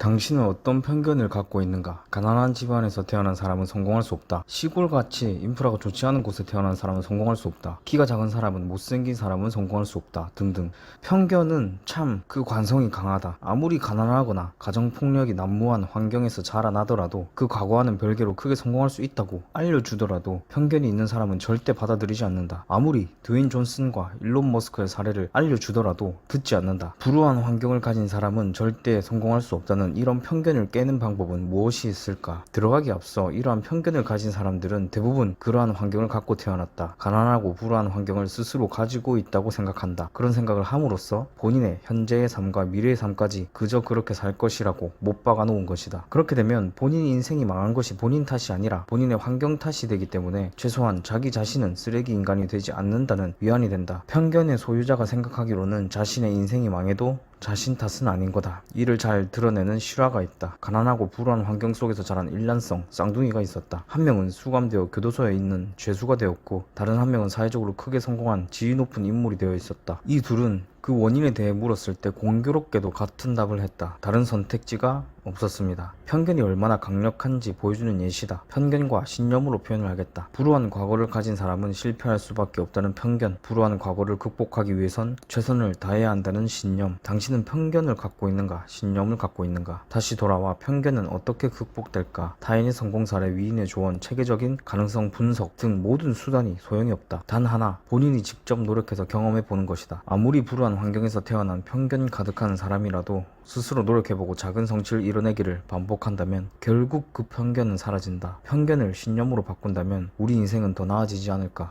당신은 어떤 편견을 갖고 있는가? 가난한 집안에서 태어난 사람은 성공할 수 없다. 시골같이 인프라가 좋지 않은 곳에 태어난 사람은 성공할 수 없다. 키가 작은 사람은 못생긴 사람은 성공할 수 없다. 등등. 편견은 참 그 관성이 강하다. 아무리 가난하거나 가정폭력이 난무한 환경에서 자라나더라도 그 과거와는 별개로 크게 성공할 수 있다고 알려주더라도 편견이 있는 사람은 절대 받아들이지 않는다. 아무리 드웨인 존슨과 일론 머스크의 사례를 알려주더라도 듣지 않는다. 불우한 환경을 가진 사람은 절대 성공할 수 없다는 이런 편견을 깨는 방법은 무엇이 있을까? 들어가기 앞서 이러한 편견을 가진 사람들은 대부분 그러한 환경을 갖고 태어났다. 가난하고 불우한 환경을 스스로 가지고 있다고 생각한다. 그런 생각을 함으로써 본인의 현재의 삶과 미래의 삶까지 그저 그렇게 살 것이라고 못 박아 놓은 것이다. 그렇게 되면 본인 인생이 망한 것이 본인 탓이 아니라 본인의 환경 탓이 되기 때문에 최소한 자기 자신은 쓰레기 인간이 되지 않는다는 위안이 된다. 편견의 소유자가 생각하기로는 자신의 인생이 망해도 자신 탓은 아닌 거다. 이를 잘 드러내는 실화가 있다. 가난하고 불우한 환경 속에서 자란 일란성 쌍둥이가 있었다. 한 명은 수감되어 교도소에 있는 죄수가 되었고 다른 한 명은 사회적으로 크게 성공한 지위 높은 인물이 되어 있었다. 이 둘은 그 원인에 대해 물었을 때 공교롭게도 같은 답을 했다. 다른 선택지가 없었습니다. 편견이 얼마나 강력한지 보여주는 예시다. 편견과 신념으로 표현을 하겠다. 불우한 과거를 가진 사람은 실패할 수밖에 없다는 편견. 불우한 과거를 극복하기 위해선 최선을 다해야 한다는 신념. 당신은 편견을 갖고 있는가? 신념을 갖고 있는가? 다시 돌아와 편견은 어떻게 극복될까? 타인의 성공 사례, 위인의 조언, 체계적인 가능성 분석 등 모든 수단이 소용이 없다. 단 하나, 본인이 직접 노력해서 경험해 보는 것이다. 아무리 불우 한 환경에서 태어난 편견 가득한 사람이라도 스스로 노력해보고 작은 성취를 이뤄내기를 반복한다면 결국 그 편견은 사라진다. 편견을 신념으로 바꾼다면 우리 인생은 더 나아지지 않을까?